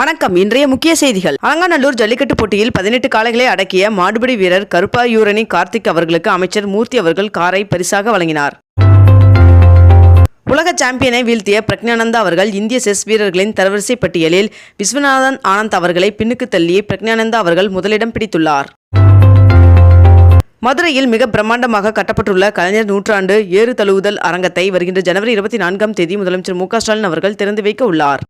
வணக்கம். இன்றைய முக்கிய செய்திகள். அலங்காநல்லூர் ஜல்லிக்கட்டு போட்டியில் பதினெட்டு காளைகளை அடக்கிய மாடுபிடி வீரர் கருப்பாயூரணி கார்த்திக் அவர்களுக்கு அமைச்சர் மூர்த்தி அவர்கள் காரை பரிசாக வழங்கினார். உலக சாம்பியனை வீழ்த்திய பிரக்ஞானந்தா அவர்கள் இந்திய செஸ் வீரர்களின் தரவரிசை பட்டியலில் விஸ்வநாதன் ஆனந்த் அவர்களை பின்னுக்கு தள்ளி பிரக்ஞானந்தா அவர்கள் முதலிடம் பிடித்துள்ளார். மதுரையில் மிக பிரம்மாண்டமாக கட்டப்பட்டுள்ள கலைஞர் நூற்றாண்டு ஏறு தழுவுதல் அரங்கத்தை வருகின்ற ஜனவரி இருபத்தி நான்காம் தேதி முதலமைச்சர் மு க ஸ்டாலின் அவர்கள் திறந்து வைக்க உள்ளார்.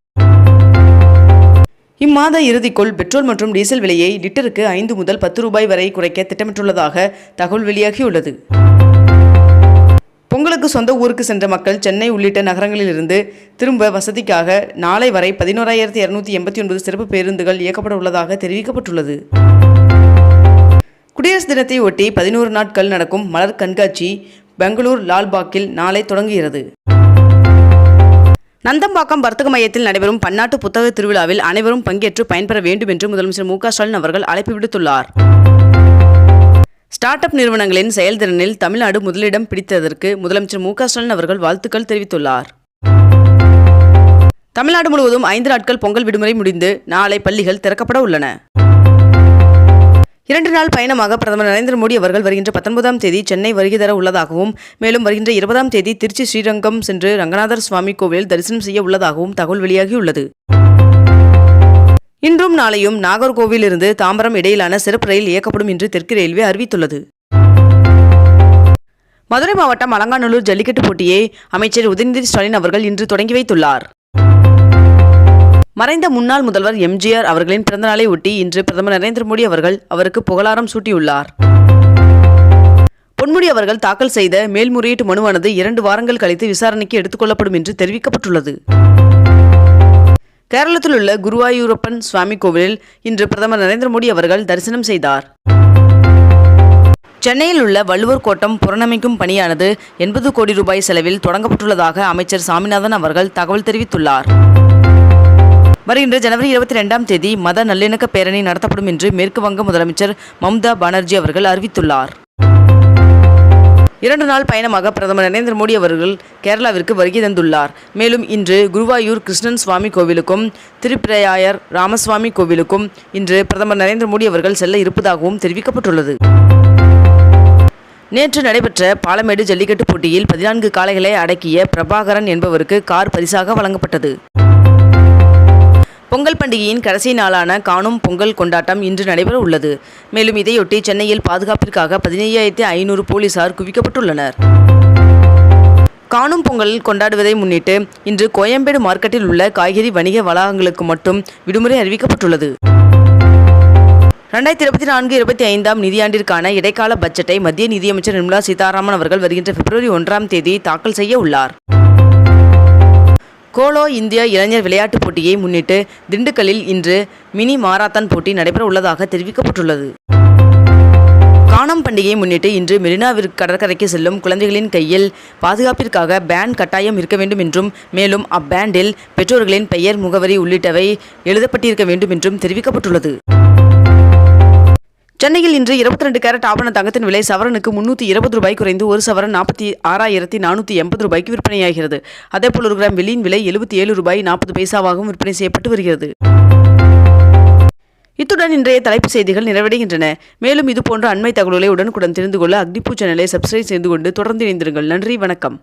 இம்மாத இறுதிக்குள் பெட்ரோல் மற்றும் டீசல் விலையை லிட்டருக்கு ஐந்து முதல் பத்து ரூபாய் வரை குறைக்க திட்டமிட்டுள்ளதாக தகவல் வெளியாகியுள்ளது. பொங்கலுக்கு சொந்த ஊருக்கு சென்ற மக்கள் சென்னை உள்ளிட்ட நகரங்களிலிருந்து திரும்ப வசதிக்காக நாளை வரை பதினோராயிரத்தி இருநூத்தி எண்பத்தி ஒன்பது சிறப்பு பேருந்துகள் இயக்கப்பட உள்ளதாக தெரிவிக்கப்பட்டுள்ளது. குடியரசு தினத்தை ஒட்டி பதினோரு நாட்கள் நடக்கும் மலர் கண்காட்சி பெங்களூர் லால்பாக்கில் நாளை தொடங்குகிறது. நந்தம்பாக்கம் வர்த்தக மையத்தில் நடைபெறும் பன்னாட்டு புத்தக திருவிழாவில் அனைவரும் பங்கேற்று பயன்பெற வேண்டும் என்று முதலமைச்சர் மு ஸ்டாலின் அவர்கள் அழைப்பு விடுத்துள்ளார். ஸ்டார்ட் அப் நிறுவனங்களின் செயல்திறனில் தமிழ்நாடு முதலிடம் பிடித்ததற்கு முதலமைச்சர் மு ஸ்டாலின் அவர்கள் வாழ்த்துக்கள் தெரிவித்துள்ளார். தமிழ்நாடு முழுவதும் ஐந்து நாட்கள் பொங்கல் விடுமுறை முடிந்து நாளை பள்ளிகள் திறக்கப்பட உள்ளன. இரண்டு நாள் பயணமாக பிரதமர் நரேந்திர மோடி அவர்கள் வருகின்ற பத்தொன்பதாம் தேதி சென்னை வருகை தர உள்ளதாகவும் மேலும் வருகின்ற இருபதாம் தேதி திருச்சி ஸ்ரீரங்கம் சென்று ரங்கநாதர் சுவாமி கோவிலில் தரிசனம் செய்ய உள்ளதாகவும் தகவல் வெளியாகியுள்ளது. இன்றும் நாளையும் நாகர்கோவிலிருந்து தாம்பரம் இடையிலான சிறப்பு ரயில் இயக்கப்படும் என்று தெற்கு ரயில்வே அறிவித்துள்ளது. மதுரை மாவட்டம் அலங்காநல்லூர் ஜல்லிக்கட்டு போட்டியை அமைச்சர் உதயநிதி ஸ்டாலின் அவர்கள் இன்று தொடங்கி வைத்துள்ளார். மறைந்த முன்னாள் முதல்வர் எம்ஜிஆர் அவர்களின் பிறந்தநாளை ஒட்டி இன்று பிரதமர் நரேந்திர மோடி அவர்கள் அவருக்கு புகழாரம் சூட்டியுள்ளார். பொன்முடி அவர்கள் தாக்கல் செய்த மேல்முறையீட்டு மனுவானது இரண்டு வாரங்கள் கழித்து விசாரணைக்கு எடுத்துக்கொள்ளப்படும் என்று தெரிவிக்கப்பட்டுள்ளது. கேரளத்தில் உள்ள குருவாயூரப்பன் சுவாமி கோவிலில் இன்று பிரதமர் நரேந்திர மோடி அவர்கள் தரிசனம் செய்தார். சென்னையில் உள்ள வள்ளுவர் கோட்டம் புனரமைக்கும் பணியானது எண்பது கோடி ரூபாய் செலவில் தொடங்கப்பட்டுள்ளதாக அமைச்சர் சாமிநாதன் அவர்கள் தகவல் தெரிவித்துள்ளார். வருகின்ற ஜனவரி இருபத்தி ரெண்டாம் தேதி மத நல்லிணக்க பேரணி நடத்தப்படும் என்று மேற்கு வங்க முதலமைச்சர் மம்தா பானர்ஜி அவர்கள் அறிவித்துள்ளார். இரண்டு நாள் பயணமாக பிரதமர் நரேந்திர மோடி அவர்கள் கேரளாவிற்கு வருகை தந்துள்ளார். மேலும் இன்று குருவாயூர் கிருஷ்ணன் சுவாமி கோவிலுக்கும் திருப்பிரையாயர் ராமசுவாமி கோவிலுக்கும் இன்று பிரதமர் நரேந்திர மோடி அவர்கள் செல்ல இருப்பதாகவும் தெரிவிக்கப்பட்டுள்ளது. நேற்று நடைபெற்ற பாலமேடு ஜல்லிக்கட்டு போட்டியில் பதினான்கு காளைகளை அடக்கிய பிரபாகரன் என்பவருக்கு கார் பரிசாக வழங்கப்பட்டது. பொங்கல் பண்டிகையின் கடைசி நாளான காணும் பொங்கல் கொண்டாட்டம் இன்று நடைபெற உள்ளது. மேலும் இதையொட்டி சென்னையில் பாதுகாப்பிற்காக பதினையாயிரத்தி ஐநூறு போலீசார் குவிக்கப்பட்டுள்ளனர். காணும் பொங்கல் கொண்டாடுவதை முன்னிட்டு இன்று கோயம்பேடு மார்க்கெட்டில் உள்ள காய்கறி வணிக வளாகங்களுக்கு மட்டும் விடுமுறை அறிவிக்கப்பட்டுள்ளது. ரெண்டாயிரத்தி இருபத்தி நான்கு இருபத்தி ஐந்தாம் நிதியாண்டிற்கான இடைக்கால பட்ஜெட்டை மத்திய நிதியமைச்சர் நிர்மலா சீதாராமன் அவர்கள் வருகின்ற பிப்ரவரி ஒன்றாம் தேதி தாக்கல் செய்ய உள்ளார். கோலோ இந்தியா இளைஞர் விளையாட்டுப் போட்டியை முன்னிட்டு திண்டுக்கல்லில் இன்று மினி மாராத்தான் போட்டி நடைபெற உள்ளதாக தெரிவிக்கப்பட்டுள்ளது. காணும் பண்டிகையை முன்னிட்டு இன்று மெரினாவிற்கு கடற்கரைக்கு செல்லும் குழந்தைகளின் கையில் பாதுகாப்பிற்காக பேண்ட் கட்டாயம் இருக்க வேண்டும் என்றும் மேலும் அப்பேண்டில் பெற்றோர்களின் பெயர் முகவரி உள்ளிட்டவை எழுதப்பட்டிருக்க வேண்டும் என்றும் தெரிவிக்கப்பட்டுள்ளது. சென்னையில் இன்று இருபத்தி ரெண்டு கேரட் ஆபண தங்கத்தின் விலை சவரனுக்கு முன்னூற்றி இருபது ரூபாய் குறைந்து ஒரு சவரன் நாற்பத்தி ஆறாயிரத்தி நானூற்றி எண்பது ரூபாய்க்கு விற்பனையாகிறது. அதேபோல் ஒரு கிராம் வெள்ளியின் விலை எழுபத்தி ஏழு ரூபாய் நாற்பது பைசாவாகவும் விற்பனை செய்யப்பட்டு வருகிறது. இத்துடன் இன்றைய தலைப்புச் செய்திகள் நிறைவடைகின்றன. மேலும் இதுபோன்ற அண்மை தகவல்களை உடனுக்குடன் தெரிந்து கொள்ள அக்னிபூ சேனலை சப்ஸ்கிரைப் செய்து கொண்டு தொடர்ந்து இணைந்திருங்கள். நன்றி வணக்கம்.